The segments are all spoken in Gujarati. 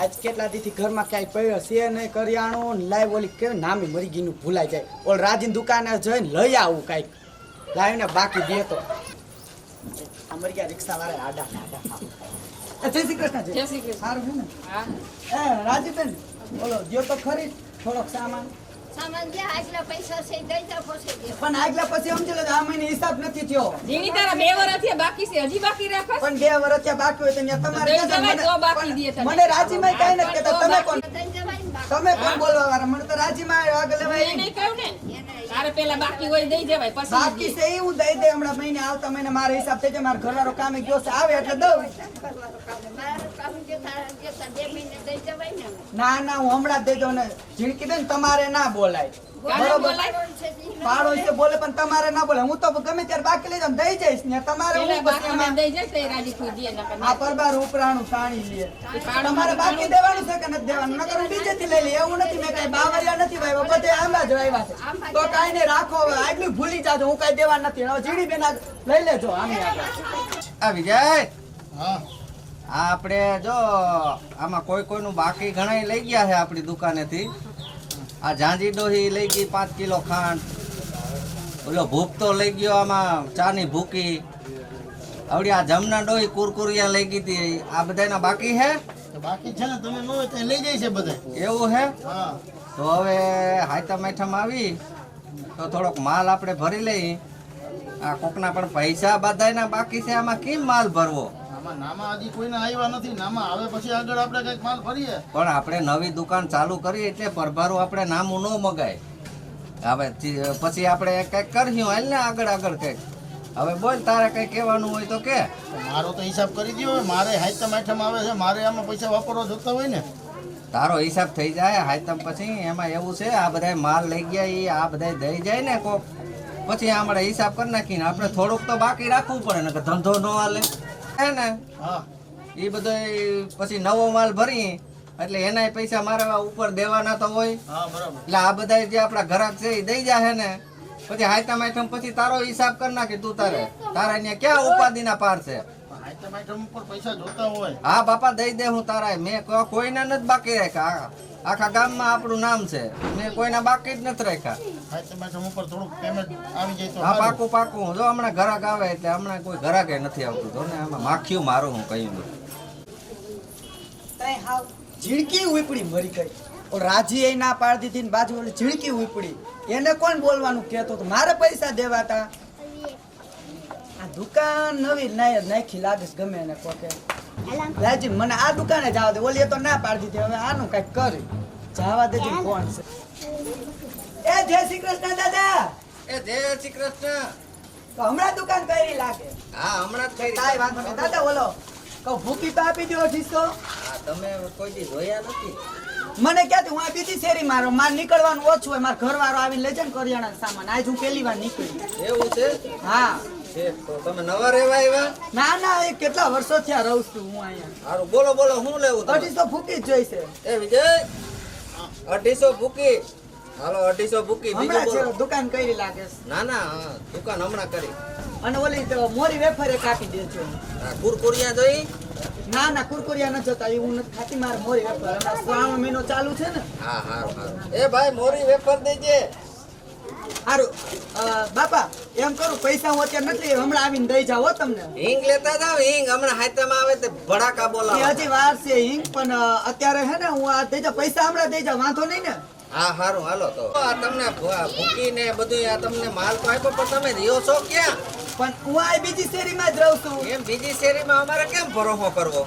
આજ કેટલા દીથી ઘરમાં ક્યાંય પડ્યો છે નહીં કરિયાણું ને લાઈ ઓલી કે નામી મરી ગીનું ભૂલાઈ જાય. ઓલ રાજીન દુકાને જઈને લઈ આવું કાંઈક. લાવીને બાકી દે તો. અમારી ગયા રિક્ષા વાળા આડા આડા જય શ્રી કૃષ્ણ જય શ્રી કૃષ્ણ. સારું છે ને? હા. રાજીબેન બોલો દ્યો તો ખરી થોડોક સામાન. પણ આગલા પછી સમજી લો આ મહિને હિસાબ નથી થયો. જીની તારા બે વર્ષ બાકી છે હજી બાકી રાખસ પણ બે વર્ષ બાકી હોય તો તમારે મને-. રાજીમાં કઈ નથી કોણ. તમે કોણ બોલવા વાળા? મને તો રાજીમાં આગળ લેવાય એને નહીં. કહ્યું ને એને તારે પેલા બાકી હોય દઈ જવાય પછી બાકી છે એ હું દઈ દે હમણાં મહિને આવતા મહિને મારો હિસાબ થઈ જાય મારો ઘરવાળો કામે ગયો છે આવે એટલે દઉં. ને ના ના હું હમણાં જ દઈ દઉં ને ઝીણકી ને તમારે ના બોલાય. કાને બરોબર. બોલાય? કોણ છે જી? પાડો છે બોલે પણ તમારે ના બોલે હું તો ગમે ત્યારે બાકી લઈ જાઉં દઈ જઈશ ને. તમારે હું પેલા પછી બાકી એમાં દઈ જાય તો એ રાજી થઈ દે નકર આ પરબાર ઉપરાણું તાણી લે. તમારે બાકી દેવાનું છે કે નથી દેવાનું? નકર હું બીજેથી લઈ લે એવું નથી. મેં કઈ બાવરિયા નથી ભાઈ બધે આંબા જ વાવ્યા છે. તો કાંઈ નહીં રાખો હવે આગલું ભૂલી જાજો હું કઈ દેવા નથી. હવે જીડી બેન લઈ લેજો આવી જાય આ વિજય હા. આપણે જો આમાં કોઈ કોઈનું બાકી ઘણા લઈ ગયા છે આપણી દુકાનેથી. આ ઝાંઝી ડોહી લઈ ગઈ પાંચ કિલો ખાંડ. ઓલો ભૂખ તો લઈ ગયો આમાં ચાની ભૂકી. આવડી આ જમના ડોહી કુરકુરિયા લઈ ગઈ હતી. આ બધાના બાકી હે? બાકી છે ને તમે ન તો લઈ જાય છે બધા. એવું હે? તો હવે હાઈતમ આઈટમ આવી. તો થોડોક માલ આપણે ભરી લઈ. આ કોકના પણ પૈસા બધાયના બાકી છે. આમાં કેમ માલ ભરવો? આમાં નામાં હજી કોઈને આવ્યા નથી નામાં આવે પછી આગળ આપણે કંઈક માલ ભરીએ. પણ આપણે નવી દુકાન ચાલુ કરી એટલે પરભારું આપણે નામું ન મગાય. હવે પછી આપણે કંઈક કર્યું હાલ ને આગળ આગળ કંઈક. હવે બોલ તારે કંઈ કહેવાનું હોય તો કે. મારો તો હિસાબ કરી દો મારે હાઈતમ આઇટમ આવે છે મારે આમાં પૈસા વાપરવા જોતા હોય ને. તારો હિસાબ થઈ જાય હાયતમ પછી એમાં એવું છે આ બધા માલ લઈ ગયા એ આ બધા દઈ જાય ને કોક. પછી આપણે હિસાબ કરી નાખીને આપણે થોડુંક તો બાકી રાખવું પડે ને કે ધંધો ન હાલે. હે ને? એ બધો પછી નવો માલ ભરી એટલે એનાય પૈસા મારા ઉપર દેવાના તો હોય. એટલે આ બધા જે આપણા ઘરાક છે એ દઈ જાય ને. પછી હાયતમ આઈટમ પછી તારો હિસાબ કરી નાખે તું તારે. તારા અહીંયા ક્યાં ઉપાધિના પાર છે? આઈટમ આઈટમ ઉપર પૈસા જોતા હોય. હા બાપા દઈ દે હું તારા મેં કોઈના નથી બાકી રાખ્યા. આખા ગામમાં આપણું નામ છે. મેં કોઈના બાકી જ નથી રાખ્યા. આઈટમ આઈટમ ઉપર થોડુંક પેમેન્ટ આવી જાય તો હા પાકું પાકું. જો હમણાં ઘરાક આવે એટલે હમણાં કોઈ ઘરાકે નથી આવતું. જો ને આમાં માખ્યું મારું હું કહ્યું બધું. હાવ. ઝીણકી ઉપડી મરી ગઈ રાજી એ ના પાડી દીધી બાજુ ઓલી ઝીણકી ઉપડી. એને કોણ બોલવાનું કહેતો તો? મારે પૈસા દેવાતા. આ દુકાન નવી નાય નાખી લાગે ગમે એને કોકે. લાજી મને આ દુકાને જવા દે. ઓલી તો ના પાડી દીધી હવે આનું કંઈક કરી. જવા દેજે કોણ છે? એ જય શ્રી કૃષ્ણ દાદા! એ જય શ્રી કૃષ્ણ. તો હમણાં દુકાન કરી લાગે. હા હમણાં જ થઈ કાંઈ વાંધો નહીં. દાદા બોલો. કહું ભૂકી તો આપી દો ઠીસો હા તમે કોઈ દી જોયા નથી? મને ક્યાંથી હું આ બીજી શેરી મારો માર નીકળવાનું ઓછું હોય. મારા ઘરવાળો આવીને લેજે ને કરિયાણા સામાન. આજ હું પહેલી વાર નીકળી. એવું છે? હા. તમે નવા રહેવા આવ્યા? ના ના એ કેટલા વર્ષો થયા રહું છું હું અહીંયા. સારું બોલો બોલો શું લેવું? અઢીસો ભૂકી જ જોઈશે. એ વિજય? અઢીસો ભૂકી. હાલો અઢીસો ભૂકી બીજું બોલો. દુકાન કરી લાગે ના ના હા, દુકાન હમણાં કરી. અને ઓલી મોરી વેફરે કાપી દેજો કુરકુરિયા જોઈ? ના ના કુરકુરિયા ન જોતા એ હું નથી ખાતી મારે મોરી વેફર. હમણાં શ્રાવણ મહિનો ચાલુ છે ને. હા હા. એ ભાઈ મોરી વેફર દેજે. સારું બાપા એમ કરું પૈસા હું અત્યારે નથી હમણાં આવીને દઈ જાવ તમને. હિંગ લેતા જાવ હિંગ. હમણાં હાથમાં આવે તે ભડાકા એ હજી વાર છે હિંગ પણ અત્યારે હે ને હું આ દઈ જાવ પૈસા હમણાં દઈ જાઉં વાંધો નહીં ને. હા સારું હાલો તો. આ તમને ભૂકી ને બધું આ તમને માલ તો આપ્યો પણ તમે રહ્યો છો ક્યાં? પણ હું આ બીજી શેરીમાં જ રહું છું. એમ બીજી શેરીમાં અમારે કેમ ભરોસો કરવો?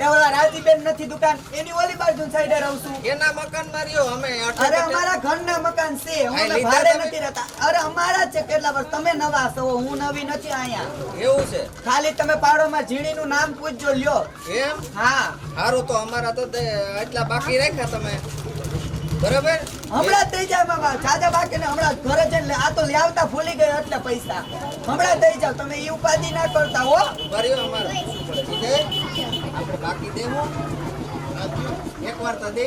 એ ઓલા રાજીબેન નથી દુકાન. એની ઓલી બાજુ સાઈડે રહું છું. એના મકાનમાં રહ્યો અમે અરે અમારા ઘરના મકાન છે. આ ભાડે નથી રહેતા. અરે અમારા છે કેટલા વર્ષ. તમે નવા છો. હું નવી નથી અહીંયા. એવું છે? ખાલી તમે પાડોમાં ઝીણીનું નામ પૂછજો લ્યો. એમ? હા. સારું તો અમારા તો એટલા બાકી રાખ્યા તમે. બરાબર? હમણાં જ દઈ જાવ બાબા બાકી ને હમણાં ઘરે જઈને લે- આ તો લાવતા ભૂલી ગયો એટલે પૈસા. હમણાં દઈ જાવ તમે એ ઉપાધિ ના કરતા હો. આપણે બાકી દેવું. તો દે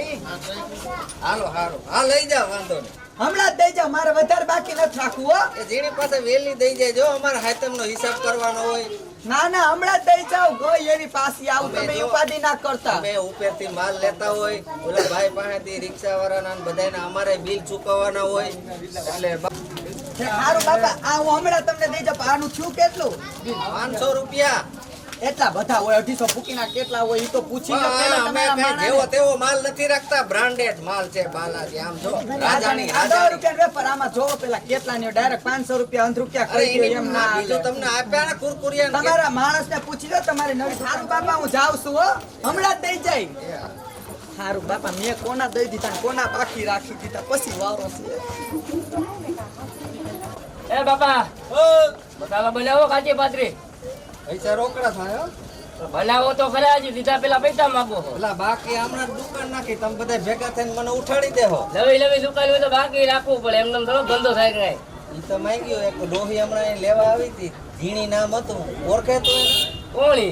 હાલો હાલો. હા લઈ જાવ વાંધો નહીં. હમણાં દઈ જાવ મારે વધારે બાકી નથી રાખવું હો. જેની પાસે વેલી દઈ જાય જો અમારે હાતમ નો હિસાબ કરવાનો હોય. ના ના હમણાં દઈ જાવ ગઈ એની પાસે આવું તમે ઉપાધિ ના કરતા. અમે ઉપરથી માલ લેતા હોય ઓલા ભાઈ પાસેથી રિક્ષા વાળાના બધાને અમારે બિલ ચૂકવવાના હોય. એટલે સારું બાપા આ હું હમણાં તમને દઈ જાઉં આનું થયું કેટલું? પાંચસો રૂપિયા. એટલા બધા હોય અઢીસો ફૂકીના કેટલા હોય એ તો પૂછી જેવો તેવો માલ નથી રાખતા બ્રાન્ડેડ માલ છે બાલાજી આમ જો. રાજાની રાજાની આ દસ રાજાની. રૂપિયાનો વેપાર આમાં જોવો પેલા કેટલા ની ડાયરેક્ટ પાંચસો રૂપિયા અંધ રૂપિયા કરી એમ ના બીજું તમને આપ્યા ને કુરકુરિયા તમારા માણસ ને પૂછી લો તમારી નવી સારું બાપા હું જાઉં છું હો. હમણાં જ દઈ જાય. સારું બાપા મેં કોના દઈ દીધા કોના બાકી રાખી દીધા? પછી વારો છે. એ બાપા બતાવા બનાવો કાચી પાત્રી પૈસા રોકડા થાય ભલાવો તો ખરા જ દીધા પેલા પૈસા માંગો એટલે બાકી હમણાં દુકાન નાખી તમે બધા ભેગા થઈને મને ઉઠાડી દેહો. લવી લવી દુકાન હોય તો બાકી રાખવું પડે એમને થોડો ધંધો થાય કે. ઈ તો માંગ્યો એક ડોહી હમણાં અહીં લેવા આવી હતી. ઝીણી નામ હતું. ઓળખે તો એને?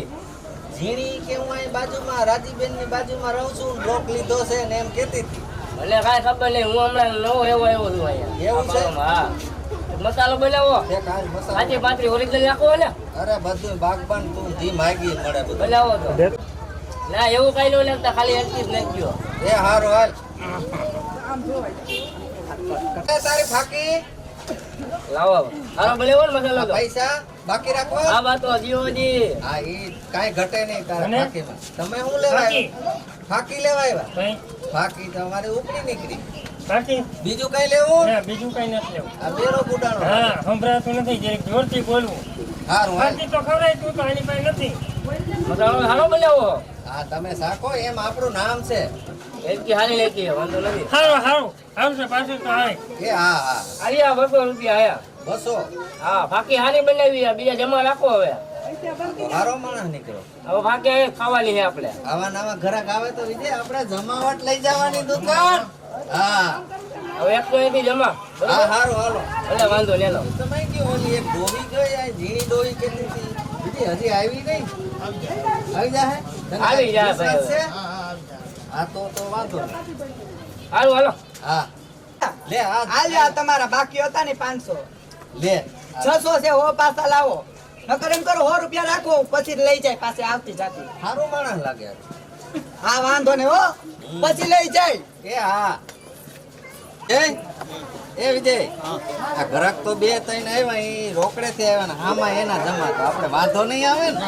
ઝીણી કે હું અહીં બાજુમાં રાજીબેનની બાજુમાં રહું છું બ્લોક લીધો છે ને એમ કેતી હતી. એટલે કાંઈ ખબર નહીં હું હમણાં નવો એવો એવો છું અહીંયા. એવું છે? હા. મસાલો બનાવો. એક હાલ મસાલો. કાચી પાત્રી ઓરિજિનલ નાખો એટલે. અરે બધું બાગબાન તું ધી માગી મળે બોલાવો બનાવો તો. ના એવું કઈ નો લેતા ખાલી એટલી જ નાખ્યો. એ હારો હાલ. એ તારી ફાકી. લાવો હારો બનાવો ને મસાલો આ તો પૈસા બાકી રાખો. હા બા તો જીઓજી હા ઈ કાંઈ ઘટે નહીં તારા ફાકીમાં. તમે શું લેવા આવ્યા? ફાકી. લેવા આવ્યા? ફાકી તમારે ઉપડી નીકળી. બાકી? બીજું કઈ લેવું? ના બીજું કઈ નથી લેવું. આ બેરો બુડાનો હા સંભળાતું નથી જરીક જોરથી બોલવું. હારું હાલ. બાકી તો ખવડાય તું તો આની પાસે નથી. મસાલો હારો બનાવો. હા તમે સાકો એમ આપણું નામ છે. એટલી હારી લેતી વાંધો નથી. સારું સારું આવશે પાછું તો આવે એ હા હા. આયા બસો રૂપિયા આયા. બસો? હા ફાકી હારી બનાવી આ બીજા જમા રાખો હવે. હારો માણસ નીકળો. હવે ફાકી ખાવાની છે આપણે. આવા નવા ઘરાક આવે તો વિજય આપણે જમાવટ લઈ જવાની દુકાન. હા. હવે એક તો એથી જમા. હા હારું હાલો. એટલે વાંધો લેલો તમે કયો ઓલી એક ડોહી ગઈ આ ઝીણી ડોહી કેતી હતી? હજી આવી નહીં આવી જાય આવી જાય ભાઈ. છે? હા તો તો વાંધો હાલો હાલો. હા. લે આ હાલ્યા તમારા બાકી હતા ને પાંચસો. લે. છસો છે હો પાછા લાવો. નકર એમ કરો હો રૂપિયા રાખો પછી લઈ જાય પાસે આવતી જાતી. સારું માણસ લાગે. હા વાંધો ને હો. પછી લઈ જાય. એ હા. એ એ વિજય આ ગ્રાહક તો બે ત્રણ આવ્યા એ રોકડે થી આવ્યા ને આમાં એના જમા તો આપણે વાંધો નહીં આવે ને.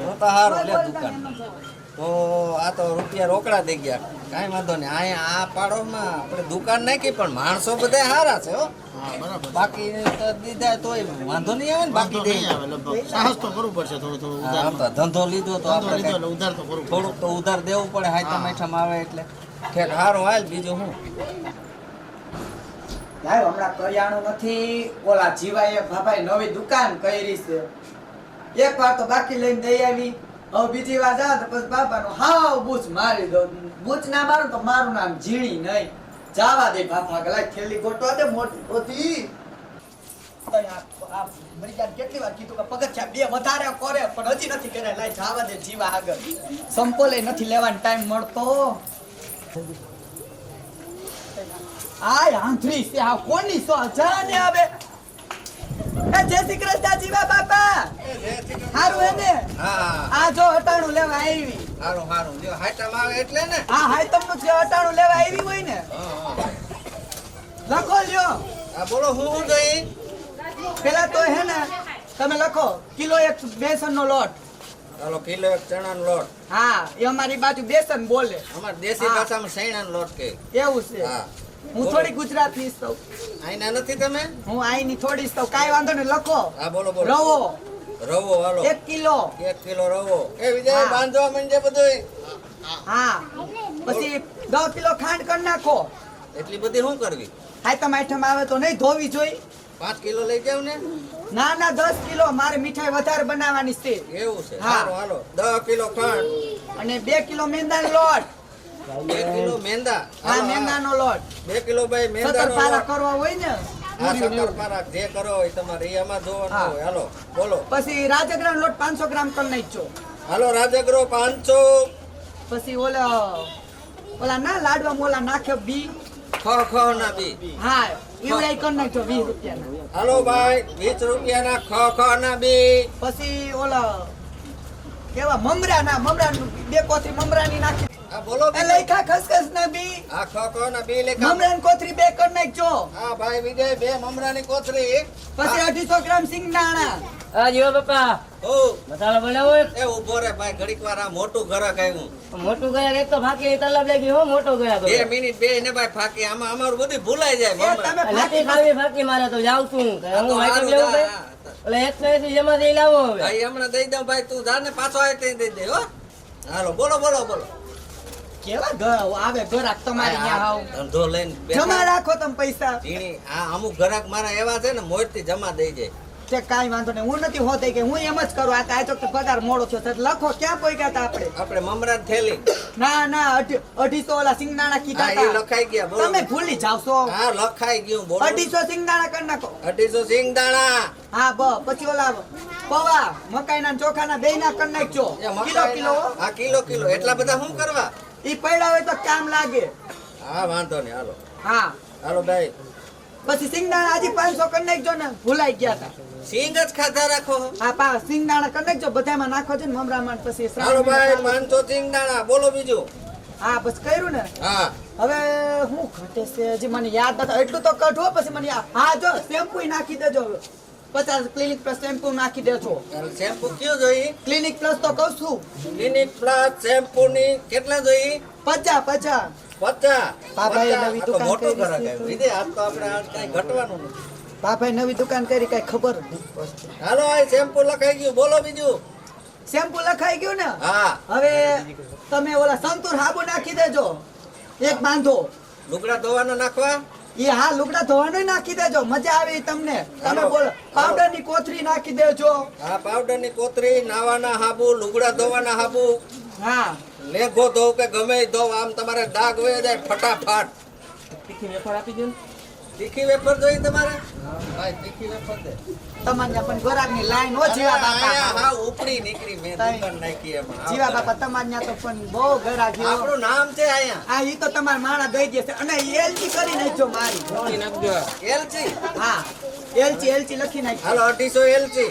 હું તો સારું લે દુકાન. તો આ તો રૂપિયા રોકડા થઈ ગયા. કાંઈ વાંધો નહીં. અહીંયા આ પાડોમાં આપણે દુકાન નાખી પણ માણસો બધા સારા છે હો. બરાબર. બાકી તો દીધા તોય વાંધો નહીં આવે ને બાકી નહીં આવે સાહસ તો કરવું પડશે થોડું થોડું ઉધાર તો ધંધો લીધો તો આપણે ઉધાર તો કરવું થોડુંક તો ઉધાર દેવું પડે હાઈટમ હા. આવે એટલે. ઠેક સારું હાલ બીજું શું? લાવ હમણાં કરિયાણું નથી. ઓલા જીવાએ ભાભાઈ નવી દુકાન કરી છે. એક વાર તો બાકી લઈને દઈ આવી. હવે બીજી વાર જાવ તો પછી બાપાનું હાવ બૂચ મારી દો. બૂચ ના મારું તો મારું નામ ઝીણી નહીં. જાવા દે બાપા ગલા થેલી ગોટવા દે, મોટી મોટી કેટલી વાર કીધું કે પગથિયા બે વધારે કરે, પણ હજી નથી કરે લાય જાવા દે જીવા આગળ. સંપોલે નથી લેવાનો ટાઈમ મળતો. આય આંધળી છે આ કોની સો જાને હવે એ જય શ્રી કૃષ્ણ જીવા બાપા. હારું હે ને? હા આ જો અટાણું લેવા આવી. હારું હારું. જો હાઈટમ આવે એટલે ને? હા હાયતમનું જે અટાણું લેવા આવી હોય ને. લખો લ્યો આ બોલો હું હું જોઈ? પેલા તો હે ને તમે લખો કિલો એક બેસન નો લોટ. ચાલો કિલો એક ચણાનો લોટ. હા એ અમારી બાજુ બેસન બોલે. અમાર દેશી. ભાષામાં સૈણાનો લોટ કે એવું છે. હા. હું થોડી ગુજરાતની છું આઈના નથી તમે? હું આઈની થોડી છું કાઈ વાંધો નહીં લખો. હા બોલો બોલો. રવો. રવો હાલો. 1 કિલો. 1 કિલો રવો. એ વિજય બાંધવા માંડે બધું હા. પછી 10 કિલો ખાંડ કરી નાખો. એટલી બધી શું કરવી? હા તમે આઠમ આવે તો નહીં ધોવી જોઈ. પાંચ કિલો લઈ જાવ ને? ના ના દસ કિલો. મારે મીઠાઈ વધારે બનાવવાની છે. એવું છે. હાલો હાલો. દસ કિલો ખાંડ. અને બે કિલો મેંદાનો લોટ. બે કિલો મેંદા. હા મેંદાનો લોટ. બે કિલો ભાઈ કરવા હોય ને? હા સત્તર પારા જે કરો હોય તમારે એ જોવાનું હોય. હાલો બોલો. પછી રાજગરાનો લોટ પાંચસો ગ્રામ કરી નાખજો. હાલો રાજગરો પાંચસો. પછી ઓલા ઓલા ના લાડવા મોલા નાખ્યો બી. ખ ખ ના બી. હા કરી નાખજો વીસ રૂપિયાના. હાલો ભાઈ વીસ રૂપિયાના ખ ખ ના બી. પછી ઓલા કેવા મમરા ના મમરા બે કોથરી મમરાની નાખી. બોલો એ લઈખા ખસખસ ના બી. આ ખ ખ ના બી લેખા. મમરાન કોથરી બે કરી નાખજો. હા ભાઈ વિજય બે મમરાની કોથરી. પછી અઢીસો ગ્રામ સિંગદાણા. હા જીવો બાપા ઓ મસાલા બનાવો એ ઊભો રે ભાઈ ઘડીક વાર આ મોટું ઘર કાયું મોટું ગયા એક તો ફાકી તલબ લાગી હો મોટો ગયા બે મિનિટ બે ને ભાઈ ફાકી. આમાં અમારું બધું ભૂલાઈ જાય તમે ફાકી ખાવી ફાકી મારે તો જાઉં છું. હું તો લેવું ભાઈ. એટલે એક સો એસી જમા દઈ લાવો હવે. ભાઈ હમણાં દઈ દઉં ભાઈ તું જા ને પાછો આવે તે દઈ દે હો. હાલો બોલો બોલો બોલો. કેવા ઘર આવે ઘરાક તમારી આ આવ. ધંધો લઈને જમા રાખો તમે પૈસા. ઝીણી, આ અમુક ઘરાક મારા એવા છે ને મોજથી જમા દઈ જાય તે કાંઈ વાંધો નહીં હું નથી હોતી કે હું એમ જ કરું. આ તો પગાર મોડો થયો લખો ક્યાં પહોંચ્યા હતા આપણે? આપણે મમરા થેલી. ના ના અઢીસો ઓલા સિંગદાણા કીધા હતા લખાઈ ગયા બોલો. તમે ભૂલી જાવ છો. હા લખાઈ ગયું બોલો. અઢીસો સિંગદાણા કરી નાખો. અઢીસો સિંગદાણા. હા બ પછી ઓલા પવા મકાઈના ચોખાના બે ના કરી નાખજો. કિલો કિલો હા કિલો કિલો. એટલા બધા શું કરવા? ઈ પડ્યા હોય તો કામ લાગે. હા વાંધો નહીં હાલો. હા. હાલો ભાઈ પછી સિંગદાણા હજી પાંચસો કરી નાખજો ને ભૂલાઈ ગયા હતા સિંગ જ ખાતા રાખો હા. પા સિંગદાણા કરી નાખજો બધામાં નાખો છે ને મમરામાં પછી હાલો ભાઈ પાંચસો સિંગદાણા બોલો બીજું. હા બસ કર્યું ને? હા. હવે હું ઘટે છે હજી મને યાદ નથી એટલું તો કઢો પછી મને હા જો શેમ્પુ નાખી દેજો હવે. પચાસ ક્લિનિક પ્લસ શેમ્પુ નાખી દેજો. શેમ્પુ કયું જોઈએ? ક્લિનિક પ્લસ તો કહું છું. ક્લિનિક પ્લસ શેમ્પુ ની કેટલા જોઈએ? પચાસ પચાસ. પચાસ. પચાસ. નવી દુકાન મોટું તો. આપણે કાંઈ ઘટવાનું નથી. નવી દુકાન કરી કઈ ખબર નથી. હાલો આ શેમ્પુ લખાઈ ગયું. બોલો બીજું. શેમ્પુ લખાઈ ગયું ને? હા. હવે તમે ઓલા સંતુર હાબુ નાખી દેજો. એક બાંધો. લુગડા ધોવાના નાખવા? એ હા લુગડા ધોવાનું નાખી દેજો મજા આવે તમને. તમે બોલો પાવડરની કોથરી નાખી દેજો. હા પાવડરની કોથરી નાવાના હાબુ લુગડા ધોવાના હાબુ. હા. લેઘો ધોવ કે ગમે ધો ધોવ આમ તમારે ડાઘ હોય જાય ફટાફટ. તીખી વેફર આપી દો તીખી વેફર જોઈ તમારે? ભાઈ તીખી વેફર દે. તમને પણ ગોરાકની લાઈન ઓ જીવા બાપા. હા ઉપડી નીકળી મેં દુકાન નાખી એમાં. જીવા બાપા તમારે તો પણ બહુ ગરાક જેવો. આપણું નામ છે અહીંયા. આ ઈ તો તમારા માણા દઈ દેશે અને એલચી કરી નાખજો. મારી હા. એલચી એલચી લખી નાખી. હાલો અઢીસો એલચી.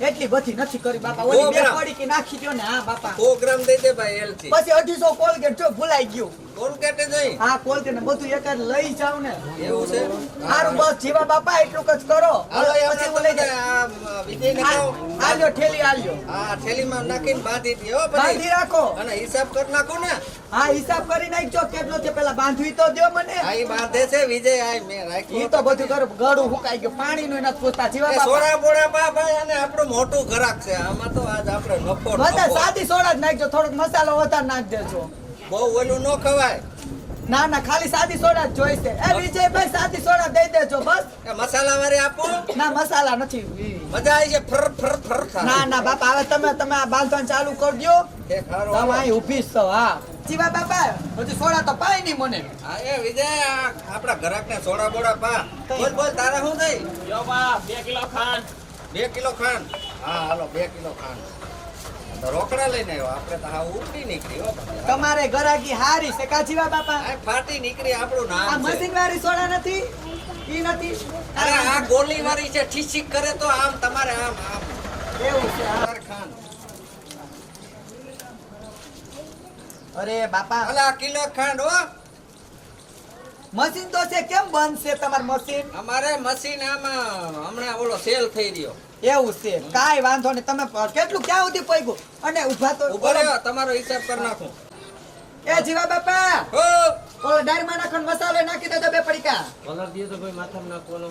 એટલી બધી નથી કરી બાપા. ઓલી બે પડી કે નાખી દો ને હા બાપા. સો ગ્રામ દઈ દે ભાઈ એલચી. પછી અઢીસો કોલગેટ જો ભૂલાઈ ગયું. કોલગેટ જોઈ હા કોલગેટ ને બધું એક જ લઈ જાવ ને. એવું છે? સારું બસ જીવા બાપા એટલું જ કરો. પછી હમણાં ઓલે તમે આ વિજયને કહો આ- આલ્યો ઠેલી આલ્યો હા થેલીમાં નાખીને બાંધી દે હો બાંધી રાખો. અને હિસાબ કરી નાખો ને. હા હિસાબ કરી નાખજો. કેટલો છે પેલા બાંધવી તો દો મને. ઈ બાંધે છે વિજય આ મેં ઈ તો બધું કરું ગળું હુકાઈ ગયું. પાણી નું નથી પૂછતા જીવા બાપા. સોડા બોડા અને આપણું મોટું ઘરાક છે. આમાં તો આજ આપણે નફો બધા સાદી સોડા જ નાખજો. થોડોક મસાલો વધારે નાખ દેજો. બહુ ઓલું ન ખવાય. ના ના ખાલી સાદી સોડા જ જોઈશે. એ વિજયભાઈ સાદી સોડા દઈ દેજો બસ. એ મસાલા વાળી આપું. ના મસાલા નથી. મજા આવી છે ફર ફર ફર ના ના બાપા હવે તમે તમે આ બાંધવાનું ચાલુ કરી દો એ ખરો તમે અહીં ઊભી છો હા. જીવા બાપા હજી સોડા તો પાય નહીં મને. હા એ વિજય આપડા આપણા ઘરાકને સોડા બોડા પા. બોલ બોલ તારે શું થઈ? જો બા બે કિલો ખાંડ. બે કિલો ખાંડ? હા હાલો બે કિલો ખાંડ. રોકડા લઈને આવ્યો. આપણે તો હા ઉપડી નીકળી હો તમારે ગરાગી હારી છે. કાચી બાપા? આ ફાટી નીકળી આપણું નામ આ મશીન વાળી સોડા નથી? ઈ નથી? અરે આ ગોલી વાળી છે ઠીક કરે તો આમ તમારે આમ આમ. એવું છે. તાર ખાંડ અરે બાપા. અલા કિલો ખાંડ હો. મશીન તો છે કેમ બંધ છે તમાર મશીન? અમારે મશીન આમાં હમણાં ઓલો સેલ થઈ રહ્યો. એવું છે. કાઈ વાંધો નહીં. તમે કેટલું ક્યાં સુધી પગ્યું અને ઊભા તો ઊભો રહ્યો. તમારો હિસાબ કરી નાખું. એ જીવા બાપા! ઓલો ડાયરમાં નાખો મસાલો નાખી દેજો બે પડીકા. કલર દીધો તો ભાઈ માથામાં નાખવાનો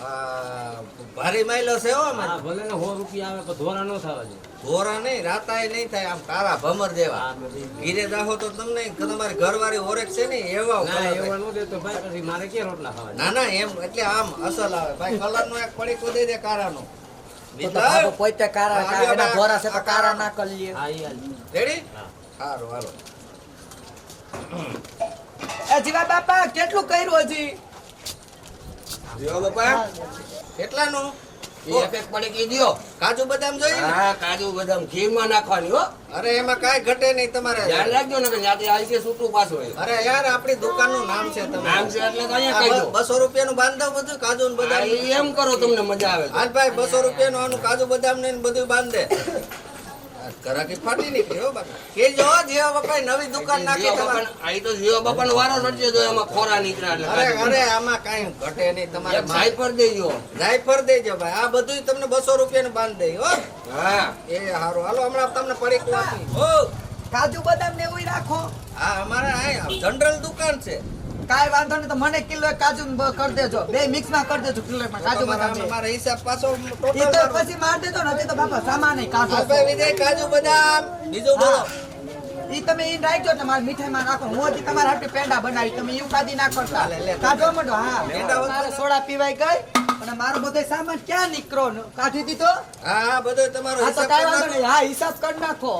આ ભારી માયલો છે હો હા ભલે ને સો રૂપિયા આવે પણ ધોરા નો થવા જોઈએ ધોરા નહીં રાતાય નહીં થાય આમ કાળા ભમર જેવા. હા, બધી. ઘીરે જાહો તો તમને તમારી ઘરવાળી ઓળખ છે ને એવા ના એવા નો ન દેતો ભાઈ પછી મારે કે રોટલા ખાવા ના ના એમ એટલે આમ અસલ આવે. ભાઈ કલરનું એક પડીકો દઈ દે કાળાનો. તો તો પોતે કારા કારા- એના ઘોરા છે તો કારા. ના કરી લ્યો. હા રેડી? હા. સારું હાલો એ જીવા બાપા કેટલું કર્યું હજી? જીવા બાપા કેટલાનું? એ એક એક પડીકી કાજુ બદામ જોઈએ હા કાજુ બદામ ઘીમાં નાખવાની હો. અરે એમાં કાંઈ ઘટે નહીં તમારે. ધ્યાન રાખજો ને કે ત્યાંથી આવી પાછું હોય અરે યાર આપણી દુકાનનું નામ છે તમે નામ છે એટલે તો અહીંયા બસો રૂપિયાનું બાંધ દઉં બધું કાજુ ને બદામ. એમ કરો તમને મજા આવે. હાલ ભાઈ બસો રૂપિયાનું આનું કાજુ બદામ ને બધું બાંધ. આ ઘરાકી ફાટી નીકળી હો બાપા. કે જો જેવા બાપા નવી દુકાન નાખી તમારે. બાપાને- તો જીઓ બાપાનો વારો ચડશે તો એમાં ખોરા નીકળ્યા અરે અરે આમાં કાંઈ ઘટે નહીં. તમારે એક પર દેજો. જાયફળ દેજો ભાઈ. આ બધું તમને બસો રૂપિયાનું બાંધ દઈ હો. હા. એ હારું. હાલો હમણાં તમને પડીકું આપી કાજુ બદામ ને એવું રાખો. હા અમારે આ જનરલ દુકાન છે. કાંઈ વાંધો નહીં તો મને કિલો કાજુ કરી દેજો. બે મિક્સમાં કરી દેજો કિલો માં કાજુ બદામ મારા હિસાબ પાછો ઈ ટોટલ તો મારો. પછી માર દેજો ને તો બાપા સામાન નહીં કાજુ ભાઈ વિજય કાજુ બદામ. બીજું બોલો. ઈ તમે ઈ રાખજો એટલે મીઠાઈ મીઠાઈમાં નાખો. હું હજી તમારા હાથે પેંડા બનાવી. તમે એવું કાઢી નાખો કરતા. કાઢો મંડો હા. પેંડા મારે સોડા પીવાય ગઈ અને મારો બધો સામાન ક્યાં નીકળો ને? કાઢી દીધો? હા બધો તમારો હિસાબ હા હિસાબ કરી નાખો.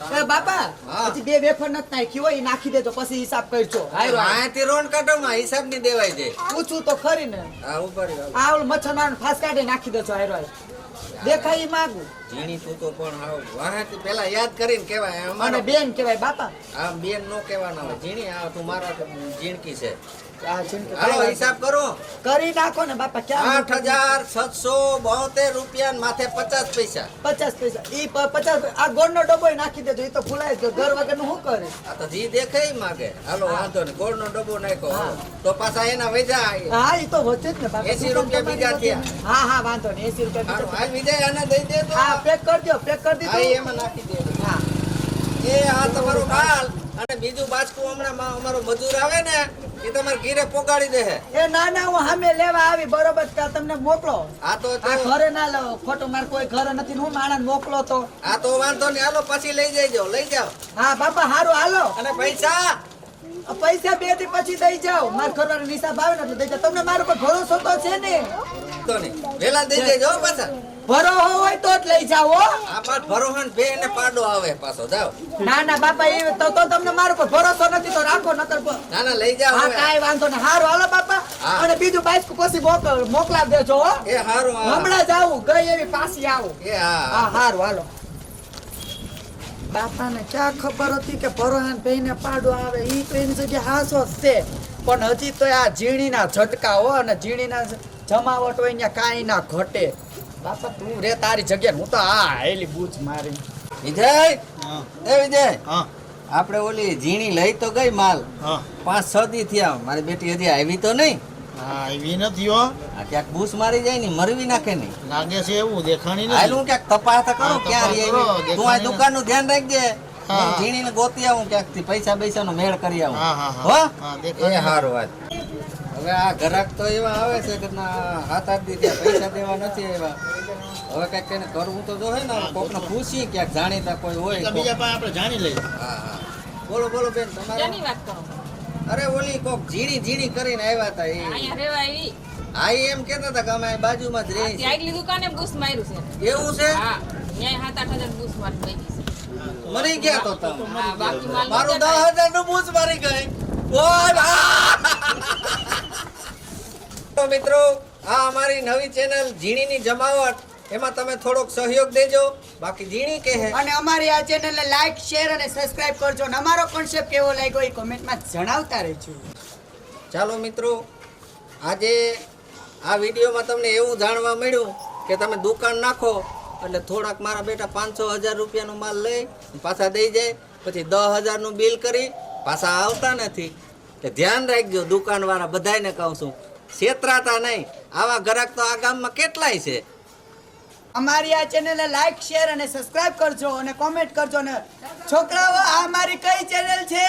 એ બાપા હા. બે વેફર નથી નાખી હોય ઈ નાખી દેજો પછી હિસાબ કરજો. હાયરો, હાયરો. રોન કાઢો માં હિસાબની દેવાય જાય પૂછું તો ખરી ને. હા ઉપર આ મચ્છર મારવાનું ફાસ કાઢી નાખી દેજો હાયરો. દેખાય માગું. ઝીણી તું તો પણ હાવ વાહેથી પેલા યાદ કરીને કહેવાય અને અમારે બેન કહેવાય બાપા. આ બેન નો કહેવાના હોય. ઝીણી આ તું મારા ઝીણકી છે. હાલો હિસાબ કરો. કરી નાખો ને બાપા ક્યાં આઠ હજાર છસો બોતેર રૂપિયા માથે પચાસ પૈસા. પચાસ પૈસા. ઈ પચાસ આ ગોળનો ડબ્બો નાખી દેજો ઈ તો ફૂલાય ગયો. ઘર વગરનું શું કરે? આ તો જી દેખે માગે. હાલો વાંધો ને ગોળ નો ડબ્બો નાખો. તો પાછા એના વેજા હા ઈ તો વચ્ચે જ ને બાપા. 80 રૂપિયા બીજા થયા. હા હા વાંધો નહીં. એસી રૂપિયા બીજા વિજય આને દઈ દે તો હા પેક કરજો પેક કરી દીધું. એમાં નાખી દે હા. એ આ તમારો માલ. અને બીજું બાજકું હમણાં મા- અમારો મજૂર આવે ને એ તમારે ઘીરે પોગાડી દે. એ ના ના હું સામે લેવા આવી બરોબર છે, તમને મોકલો. આ તો ઘરે ના લાવો ખોટું મારે કોઈ ઘરે નથી હું માણસ મોકલો તો. આ તો વાંધો નહીં હાલો પછી લઈ જઈજો લઈ જાઓ. હા બાપા હારું હાલો. અને પૈસા? પૈસા બેથી પછી દઈ જાઓ. મારા ઘરવાળા નિશાબ આવે ને એટલે દઈ જાઓ. તમને મારો પર ભરોસો તો છે ને? તો નહીં વેલા દઈ દેજો જાઓ પાછા. ભરોસો હોય તો જ લઈ જાવ હો. આ પાછ ભરોહન બે ને પાડો આવે પાછો જાવ ના ના બાપા એ તો તો તમને મારો પર ભરોસો નથી તો રાખો નતર ના ના લઈ જાવ હા કાઈ વાંધો ને હારું હાલો બાપા. અને બીજું બાઈક પછી મોકલ દેજો હો. એ હારું. હમણાં જ ગઈ એવી પાછી આવું. એ હા. હારું હાલો. બાપાને ક્યાં ખબર હતી કે ભરોહાન ભાઈને પાડો આવે? ઈ તો એની જગ્યાએ હાસો જ છે. પણ હજી તો આ ઝીણીના ઝટકા હો અને ઝીણીના ના જમાવટ હોય ત્યાં કાંઈ ના ઘટે. બાપા તું રે તારી જગ્યા હું તો આ હેલી બૂચ મારી. વિજય? એ વિજય? આપણે ઓલી ઝીણી લઈ તો ગઈ માલ. પાંચ છ દી થયા. મારી બેટી હજી આવી તો નહીં? હા એવી નથી હો. ક્યાંક બૂસ મારી જાય ને મરવી નાખે નહીં. લાગે છે એવું દેખાણી હાલ હું ક્યાંક તપાસ તો કરું ક્યાં આવી. તું આ દુકાનનું ધ્યાન રાખજે. હા, ને. ગોતી આવું ક્યાંકથી પૈસા પૈસા નો મેળ કરી આવું. હા, એ સારું વાત. હવે આ ગ્રાહક તો એવા આવે છે કે ના હાથ આપી દીધા પૈસા દેવા નથી એવા હવે કંઈક એને કરવું તો જો ને કોકને પૂછી ક્યાંક જાણીતા કોઈ હોય બીજા પાસે આપણે જાણી લઈએ. હા હા. બોલો બોલો બેન તમારે? વાત કરો? અરે ઓલી કોક ઝીણી ઝીણી કરીને આવ્યા હતા એ. અહીંયા રેવા આવી? હા એમ કેતા હતા કે અમે બાજુમાં જ રહી ત્યાં આગલી દુકાને બૂસ માર્યું છે. એવું છે? હા ન્યાય સાત આઠ હજાર બૂસ મારી ગઈ મરી ગયા તો તમે? બાકી મારું દસ હજારનું બૂસ મારી ગઈ. બોલ તો મિત્રો આ અમારી નવી ચેનલ ઝીણીની જમાવટ. એમાં તમે થોડોક સહયોગ દેજો. બાકી ઝીણી કહે અને અમારી આ ચેનલને લાઈક શેર અને સબસ્ક્રાઇબ કરજો. અને અમારો કોન્સેપ્ટ કેવો લાગ્યો એ કોમેન્ટમાં જણાવતા રહેજો. ચાલો મિત્રો આજે આ વિડીયોમાં તમને એવું જાણવા મળ્યું કે તમે દુકાન નાખો એટલે થોડાક મારા બેટા પાંચસો હજાર રૂપિયાનો માલ લઈ પાછા દઈ જાય. પછી દસ હજારનું બિલ કરી પાછા આવતા નથી. કે ધ્યાન રાખજો દુકાનવાળા બધાયને કહું છું. છેતરાતા નહીં આવા ગ્રાહક તો આ ગામમાં કેટલાય છે અમારી આ ચેનલને લાઈક શેર અને સબસ્ક્રાઇબ કરજો અને કોમેન્ટ કરજો અને છોકરાઓ આ અમારી કઈ ચેનલ છે